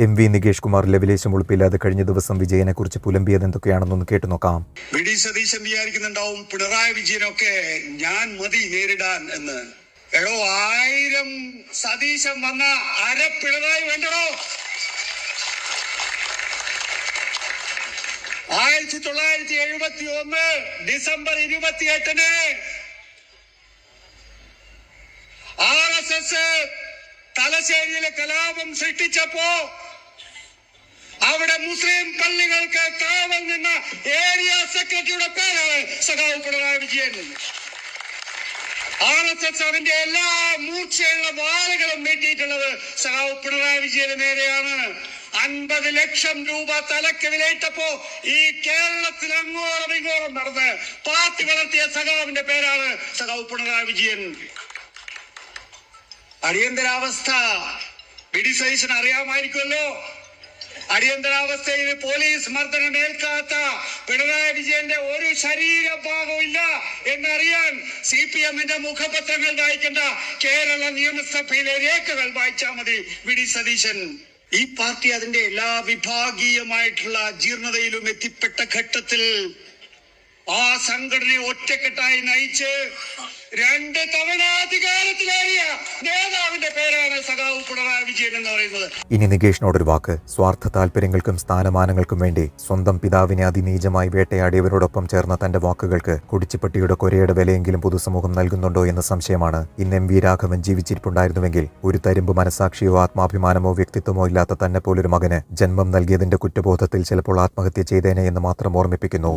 M V Nikesh Kumar ലെവിലേശം ഉൾപ്പില്ലാതെ കഴിഞ്ഞ ദിവസം വിജയനെ കുറിച്ച് പുലമ്പിയത് എന്തൊക്കെയാണെന്നൊന്ന് കേട്ടു നോക്കാം വി ഡി സതീശൻ വിചാരിക്കുന്നുണ്ടാവും പിണറായി വിജയനൊക്കെ ഞാൻ മതി നേരിടാൻ എന്ന്. എടോ ആയിരം സതീശൻ വന്ന അര പിണറായി വേണ്ടോ ആയിരത്തി തൊള്ളായിരത്തി എഴുപത്തി ഒന്ന് ഡിസംബർ ഇരുപത്തിയെട്ടിന് ആർ എസ് എസ് തലശ്ശേരിയിലെ കലാപം സൃഷ്ടിച്ചപ്പോ മുസ്ലിം പള്ളികൾക്ക് കാവൽ നിന്ന ഏരിയ സെക്രട്ടറിയുടെ പേരാണ് സഖാവ് Pinarayi Vijayan. R S S അതിന്റെ എല്ലാ മൂർച്ചയുള്ള വാലുകളും വെട്ടിയിട്ടുള്ളത് സഖാവ് പിണറായി വിജയന് നേരെയാണ്. അൻപത് ലക്ഷം രൂപ തലക്ക് വിലയിട്ടപ്പോ ഈ കേരളത്തിൽ അങ്ങോളം ഇങ്ങോളം നടന്ന് പാർട്ടി വളർത്തിയ സഖാവിന്റെ പേരാണ് സഖാവ് പിണറായി വിജയൻ. അടിയന്തരാവസ്ഥ. ഡി സതീശൻ അറിയാമായിരിക്കുമല്ലോ. അടിയന്തരാവസ്ഥയിൽ പോലീസ് മർദ്ദനം ഏൽക്കാത്ത പിണറായി വിജയന്റെ ഒരു ശരീരഭാഗവും ഇല്ല എന്നറിയാൻ സി പി എമ്മിന്റെ മുഖപത്രങ്ങൾ വായിക്കേണ്ട കേരള നിയമസഭയിലെ രേഖകൾ വായിച്ചാൽ മതി വി ഡി സതീശൻ. ഈ പാർട്ടി അതിന്റെ എല്ലാ വിഭാഗീയമായിട്ടുള്ള ജീർണതയിലും എത്തിപ്പെട്ട ഘട്ടത്തിൽ ആ സംഘടനയെ ഒറ്റക്കെട്ടായി നയിച്ച് രണ്ട് തവണ അധികാരത്തിലേറിയ പിണറായി വിജയൻ എന്ന് ഇനി വാക്ക്. സ്വാർത്ഥ താല്പര്യങ്ങൾക്കും സ്ഥാനമാനങ്ങൾക്കും വേണ്ടി സ്വന്തം പിതാവിനെ അതിനീചമായി വേട്ടയാടിയവരോടൊപ്പം ചേർന്ന തന്റെ വാക്കുകൾക്ക് കുടിച്ചിപ്പട്ടിയുടെ കൊരയുടെ വിലയെങ്കിലും പൊതുസമൂഹം നൽകുന്നുണ്ടോ എന്ന സംശയമാണ് ഇന്ന് എം വി രാഘവൻ ജീവിച്ചിരിപ്പുണ്ടായിരുന്നുവെങ്കിൽ ഒരു തരിമ്പ് മനസാക്ഷിയോ ആത്മാഭിമാനമോ വ്യക്തിത്വമോ ഇല്ലാത്ത തന്നെ പോലൊരു മകന് ജന്മം നൽകിയതിന്റെ കുറ്റബോധത്തിൽ ചിലപ്പോൾ ആത്മഹത്യ ചെയ്തേനെ എന്ന് മാത്രം ഓർമ്മിപ്പിക്കുന്നു.